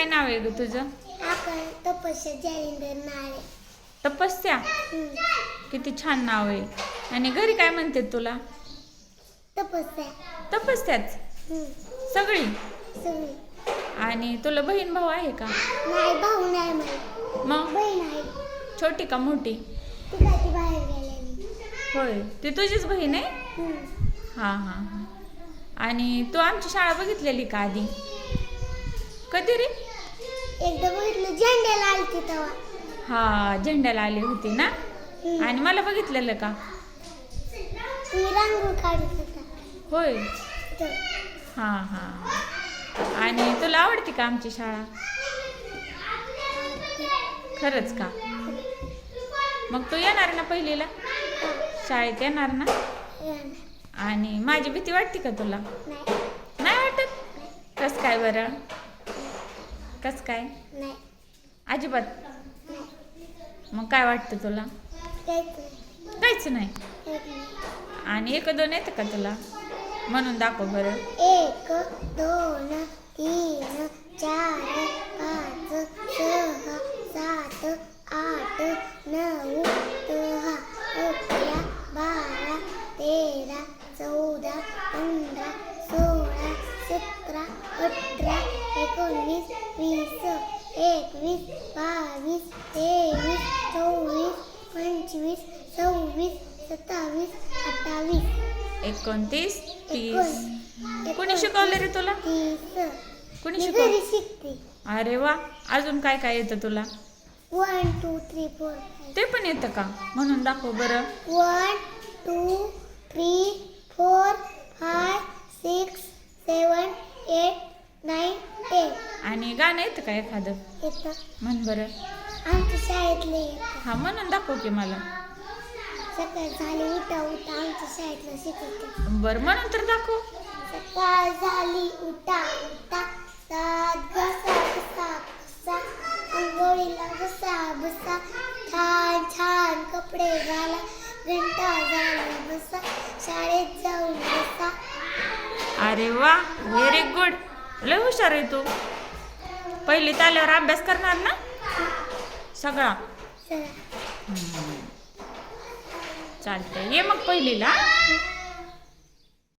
काय नाव आहे ग तुझं? आपण तपस्या नाळे तपस्या. किती छान नाव आहे. आणि घरी काय म्हणते तुला? तपस्या. तपस्याच. सगळी? सगळी. आणि तुला बहीण भाऊ आहे का? नाही भाऊ नाही मला. मग? बहीण आहे. छोटी का मोठी? ती काय ती बाहेर गेलेली. होय. ती तुझीच बहीण आहे? हम्म. हां हां हां. आणि तू आमची शाळा बघितलेली का आधी? कधी रे? एकदा बघितलं झेंड्याला आलती तेव्हा. हा झेंड्याला आली होती ना? हम्म. आणि मला बघितलेलं का? रांगोळी काढत होता. होय? तर हां हां. आणि तुला आवडते का आमची शाळा? खरंच का? मग तू येणार ना पहिलीला? शाळेत येणार ना? आणि माझी भीती वाटते का तुला? नाही. नाही वाटत? कस काय बरं? कस काय? नाही. अजिबात? मग काय वाटतं तुला? नाही. काहीच नाही. आणि एक दोन येतं का तुला? म्हणून दाखव बरं. एक दोन तीन चार पाच सहा सात आठ नऊ एकोणवीस वीस एकवीस बावीस तेवीस चोवीस पंचवीस सव्वीस सत्तावीस अठ्ठावीस. एकोणतीस तीस. कोणी शिकवलं रे तुला? कोणी मी शिकव घरी शिकते. अरे वा. अजून काय काय येतं तुला? वन टू थ्री फोर ते पण येतं का? म्हणून दाखव बरं. One two three four five गाणं येतं का एखादं? येतं. म्हण बरं. आमच्या शाळेतले येतं. हा म्हणून दाखव की मला. सकाळ झाली उठा उठा आमच्या शाळेतलं शिकवते. बरं म्हणून तर दाखव. सकाळ झाली उठा उठा सात घसा घसा घसा अंघोळीला बसा बसा छान छान कपडे घाला घंटा झाला बसा शाळेत जाऊन बसा. अरे वा व्हेरी गुड लय हुशार आहे तू. पहिलीत आल्यावर अभ्यास करणार ना? सगळा? चला चालतंय. ये मग पहिलीला?